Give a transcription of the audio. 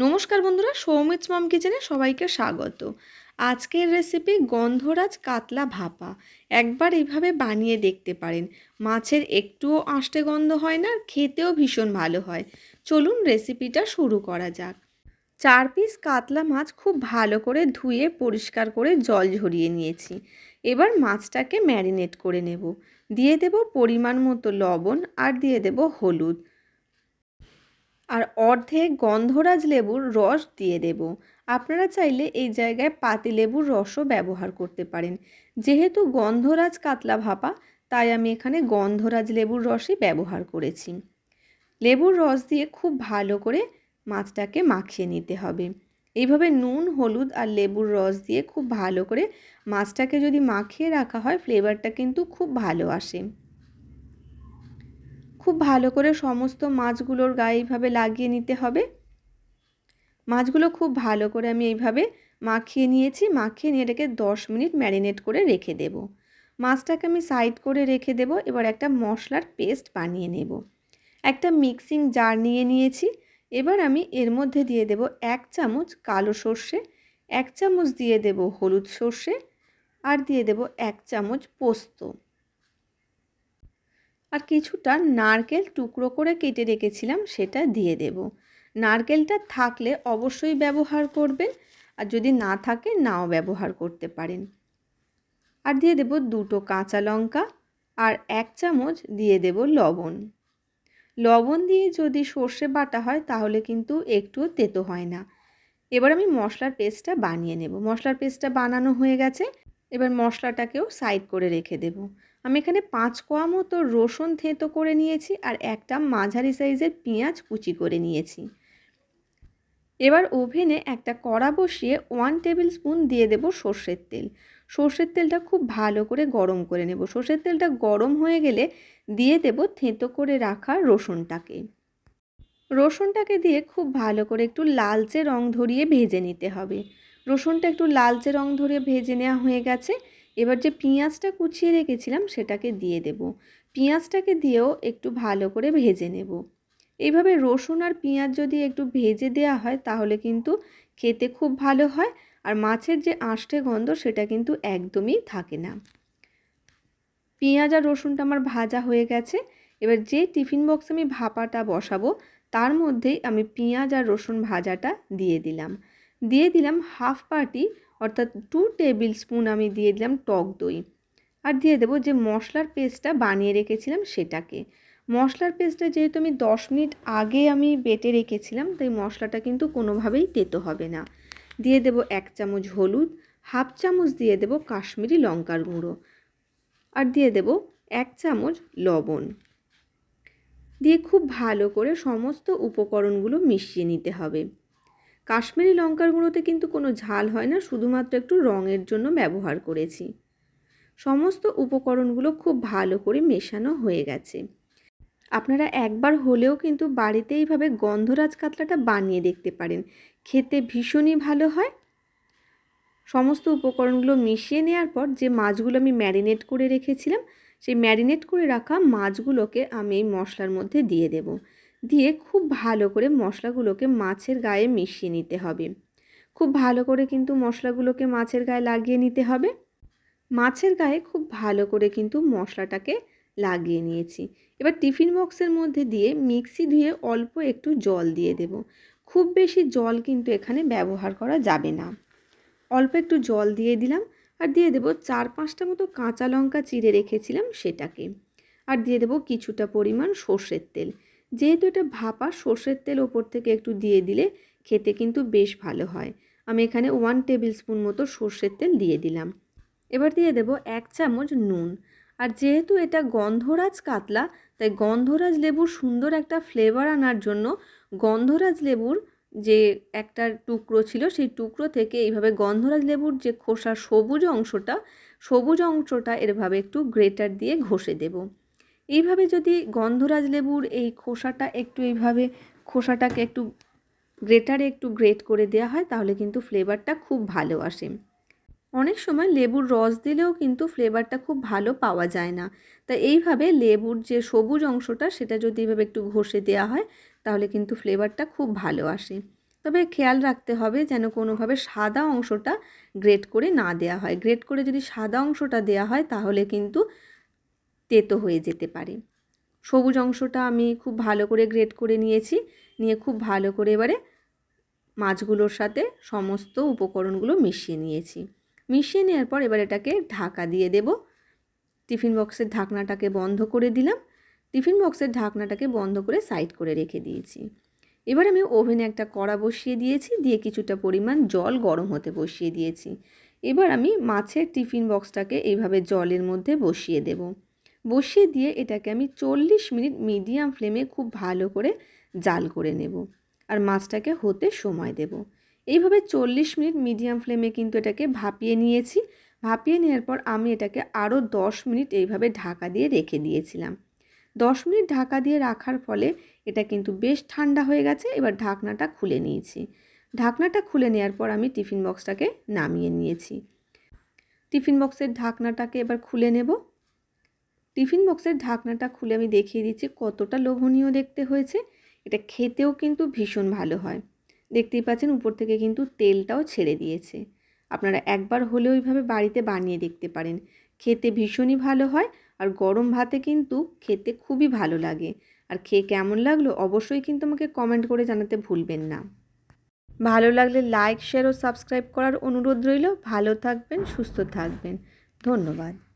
নমস্কার বন্ধুরা সৌমিত মাম কিচেনে সবাইকে স্বাগত। আজকের রেসিপি গন্ধরাজ কাতলা ভাপা। একবার এইভাবে বানিয়ে দেখতে পারেন। মাছের একটুও আষ্টে গন্ধ হয় না খেতেও ভীষণ ভালো হয়। চলুন রেসিপিটা শুরু করা যাক। চার পিস কাতলা মাছ খুব ভালো করে ধুয়ে পরিষ্কার করে জল ঝরিয়ে নিয়েছি। এবার মাছটাকে ম্যারিনেট করে নেব। দিয়ে দেব পরিমাণ মতো লবণ আর দিয়ে দেব হলুদ। আর অর্ধেক গন্ধরাজ লেবুর রস দিয়ে দেব। আপনারা চাইলে এই জায়গায় পাতি লেবুর রসও ব্যবহার করতে পারেন। যেহেতু গন্ধরাজ কাতলা ভাপা, তাই আমি এখানে গন্ধরাজ লেবুর রসই ব্যবহার করেছি। লেবুর রস দিয়ে খুব ভালো করে মাছটাকে মাখিয়ে নিতে হবে। এইভাবে নুন, হলুদ আর লেবুর রস দিয়ে খুব ভালো করে মাছটাকে যদি মাখিয়ে রাখা হয় ফ্লেভারটা কিন্তু খুব ভালো আসে। খুব ভালো করে সমস্ত মাছগুলোর গায়ে এইভাবে লাগিয়ে নিতে হবে। মাছগুলো খুব ভালো করে আমি এইভাবে মাখিয়ে নিয়েছি, মাখিয়ে নিয়ে এটাকে দশ মিনিট ম্যারিনেট করে রেখে দেব। মাছটাকে আমি সাইড করে রেখে দেব, এবার একটা মশলার পেস্ট বানিয়ে নেব। একটা মিক্সিং জার নিয়ে নিয়েছি, এবার আমি এর মধ্যে দিয়ে দেব এক চামচ কালো সর্ষে, এক চামচ দিয়ে দেব হলুদ সর্ষে, আর দিয়ে দেব এক চামচ পোস্ত। আর কিছুটা নারকেল টুকরো করে কেটে রেখেছিলাম, সেটা দিয়ে দেব। নারকেলটা থাকলে অবশ্যই ব্যবহার করবেন, আর যদি না থাকে, নাও ব্যবহার করতে পারেন। আর দিয়ে দেব দুটো কাঁচা লঙ্কা আর এক চামচ দিয়ে দেব লবণ। লবণ দিয়ে যদি সর্ষে বাটা হয়, তাহলে কিন্তু একটুও তেতো হয় না। এবার আমি মশলার পেস্টটা বানিয়ে নেব। মশলার পেস্টটা বানানো হয়ে গেছে। এবার মশলাটাকেও সাইড করে রেখে দেব। আমি এখানে পাঁচ কোয়া মতো রসুন থেঁতো করে নিয়েছি আর একটা মাঝারি সাইজের পেঁয়াজ কুচি করে নিয়েছি। এবার ওভেনে একটা কড়া বসিয়ে ওয়ান টেবিল স্পুন দিয়ে দেব সর্ষের তেল। সর্ষের তেলটা খুব ভালো করে গরম করে নেব। সর্ষের তেলটা গরম হয়ে গেলে দিয়ে দেব থেঁতো করে রাখা রসুনটাকে। রসুনটাকে দিয়ে খুব ভালো করে একটু লালচে রং ধরিয়ে ভেজে নিতে হবে। রসুনটা একটু লালচে রং ধরে ভেজে নেওয়া হয়ে গেছে। এবার যে পেঁয়াজটা কুচিয়ে রেখেছিলাম সেটাকে দিয়ে দেব। পেঁয়াজটাকে দিয়েও একটু ভালো করে ভেজে নেব। এইভাবে রসুন আর পেঁয়াজ যদি একটু ভেজে দেওয়া হয় তাহলে কিন্তু খেতে খুব ভালো হয় আর মাছের যে আঁশটে গন্ধ সেটা কিন্তু একদমই থাকে না। পেঁয়াজ আর রসুনটা আমার ভাজা হয়ে গেছে। এবার যে টিফিন বক্স আমি ভাপাটা বসাবো তার মধ্যেই আমি পেঁয়াজ আর রসুন ভাজাটা দিয়ে দিলাম। দিয়ে দিলাম হাফ পাটি অর্থাৎ টু টেবিল স্পুন আমি দিয়ে দিলাম টক দই। আর দিয়ে দেবো যে মশলার পেস্টটা বানিয়ে রেখেছিলাম সেটাকে। মশলার পেস্টটা যেহেতু আমি দশ মিনিট আগে আমি বেটে রেখেছিলাম, তাই মশলাটা কিন্তু কোনোভাবেই তেতো হবে না। দিয়ে দেব এক চামচ হলুদ, হাফ চামচ দিয়ে দেব কাশ্মীরি লঙ্কার গুঁড়ো। আর দিয়ে দেব এক চামচ লবণ। দিয়ে খুব ভালো করে সমস্ত উপকরণগুলো মিশিয়ে নিতে হবে। কাশ্মীরি লঙ্কার গুঁড়োতে কিন্তু কোনো ঝাল হয় না, শুধুমাত্র একটু রঙের জন্য ব্যবহার করেছি। সমস্ত উপকরণগুলো খুব ভালো করে মেশানো হয়ে গেছে। আপনারা একবার হলেও কিন্তু বাড়িতে এইভাবে গন্ধরাজ কাতলাটা বানিয়ে দেখতে পারেন। খেতে ভীষণই ভালো হয়। সমস্ত উপকরণগুলো মিশিয়ে নেওয়ার পর যে মাছগুলো আমি ম্যারিনেট করে রেখেছিলাম, সেই ম্যারিনেট করে রাখা মাছগুলোকে আমি এই মশলার মধ্যে দিয়ে দেব। দিয়ে খুব ভালো করে মশলাগুলোকে মাছের গায়ে মিশিয়ে নিতে হবে। খুব ভালো করে কিন্তু মশলাগুলোকে মাছের গায়ে লাগিয়ে নিতে হবে। মাছের গায়ে খুব ভালো করে কিন্তু মশলাটাকে লাগিয়ে নিয়েছি। এবার টিফিন বক্সের মধ্যে দিয়ে মিক্সি ধুয়ে অল্প একটু জল দিয়ে দেব। খুব বেশি জল কিন্তু এখানে ব্যবহার করা যাবে না। অল্প একটু জল দিয়ে দিলাম আর দিয়ে দেব চার পাঁচটা মতো কাঁচা লঙ্কা চিড়ে রেখেছিলাম সেটাকে। আর দিয়ে দেব কিছুটা পরিমাণ সর্ষের তেল। যেহেতু এটা ভাপা, সর্ষের তেল ওপর থেকে একটু দিয়ে দিলে খেতে কিন্তু বেশ ভালো হয়। আমি এখানে ওয়ান টেবিল স্পুন মতো সর্ষের তেল দিয়ে দিলাম। এবার দিয়ে দেব এক চামচ নুন। আর যেহেতু এটা গন্ধরাজ কাতলা, তাই গন্ধরাজ লেবুর সুন্দর একটা ফ্লেভার আনার জন্য গন্ধরাজ লেবুর যে একটা টুকরো ছিল, সেই টুকরো থেকে এইভাবে গন্ধরাজ লেবুর যে খোসা সবুজ অংশটা সবুজ অংশটা এরভাবে একটু গ্রেটার দিয়ে ঘষে দেব। এইভাবে যদি গন্ধরাজ লেবুর এই খোসাটা একটু এইভাবে, খোসাটাকে একটু গ্রেটারে একটু গ্রেট করে দেওয়া হয়, তাহলে কিন্তু ফ্লেভারটা খুব ভালো আসে। অনেক সময় লেবুর রস দিলেও কিন্তু ফ্লেভারটা খুব ভালো পাওয়া যায় না। তা এইভাবে লেবুর যে সবুজ অংশটা, সেটা যদি এইভাবে একটু ঘষে দেওয়া হয়, তাহলে কিন্তু ফ্লেভারটা খুব ভালো আসে। তবে খেয়াল রাখতে হবে যেন কোনোভাবে সাদা অংশটা গ্রেট করে না দেয়া হয়। গ্রেট করে যদি সাদা অংশটা দেয়া হয়, তাহলে কিন্তু তেতো হয়ে যেতে পারে। সবুজ অংশটা আমি খুব ভালো করে গ্রেট করে নিয়েছি। নিয়ে খুব ভালো করে এবারে মাছগুলোর সাথে সমস্ত উপকরণগুলো মিশিয়ে নিয়েছি। মিশিয়ে নেওয়ার পর এবার এটাকে ঢাকা দিয়ে দেব। টিফিন বক্সের ঢাকনাটাকে বন্ধ করে দিলাম। টিফিন বক্সের ঢাকনাটাকে বন্ধ করে সাইড করে রেখে দিয়েছি। এবার আমি ওভেনে একটা কড়া বসিয়ে দিয়েছি। দিয়ে কিছুটা পরিমাণ জল গরম হতে বসিয়ে দিয়েছি। এবার আমি মাছের টিফিন বক্সটাকে এইভাবে জলের মধ্যে বসিয়ে দেব। বসিয়ে দিয়ে এটাকে আমি চল্লিশ মিনিট মিডিয়াম ফ্লেমে খুব ভালো করে জাল করে নেব আর মাছটাকে হতে সময় দেব। এইভাবে চল্লিশ মিনিট মিডিয়াম ফ্লেমে কিন্তু এটাকে ভাপিয়ে নিয়েছি। ভাপিয়ে নেওয়ার পর আমি এটাকে আরও দশ মিনিট এইভাবে ঢাকা দিয়ে রেখে দিয়েছিলাম। দশ মিনিট ঢাকা দিয়ে রাখার ফলে এটা কিন্তু বেশ ঠান্ডা হয়ে গেছে। এবার ঢাকনাটা খুলে নিয়েছি। ঢাকনাটা খুলে নেওয়ার পর আমি টিফিন বক্সটাকে নামিয়ে নিয়েছি। টিফিন বক্সের ঢাকনাটাকে এবার খুলে নেব। টিফিন বক্সের ঢাকনাটা খুলে আমি দেখিয়ে দিচ্ছি, কতটা লোভনীয় দেখতে হয়েছে। এটা খেতেও কিন্তু ভীষণ ভালো হয়। দেখতেই পাচ্ছেন উপর থেকে কিন্তু তেলটাও ছেড়ে দিয়েছে। আপনারা একবার হলেও ওইভাবে বাড়িতে বানিয়ে দেখতে পারেন। খেতে ভীষণই ভালো হয় আর গরম ভাতে কিন্তু খেতে খুবই ভালো লাগে। আর খেয়ে কেমন লাগল অবশ্যই কিন্তু আমাকে কমেন্ট করে জানাতে ভুলবেন না। ভালো লাগলে লাইক, শেয়ার ও সাবস্ক্রাইব করার অনুরোধ রইল। ভালো থাকবেন, সুস্থ থাকবেন। ধন্যবাদ।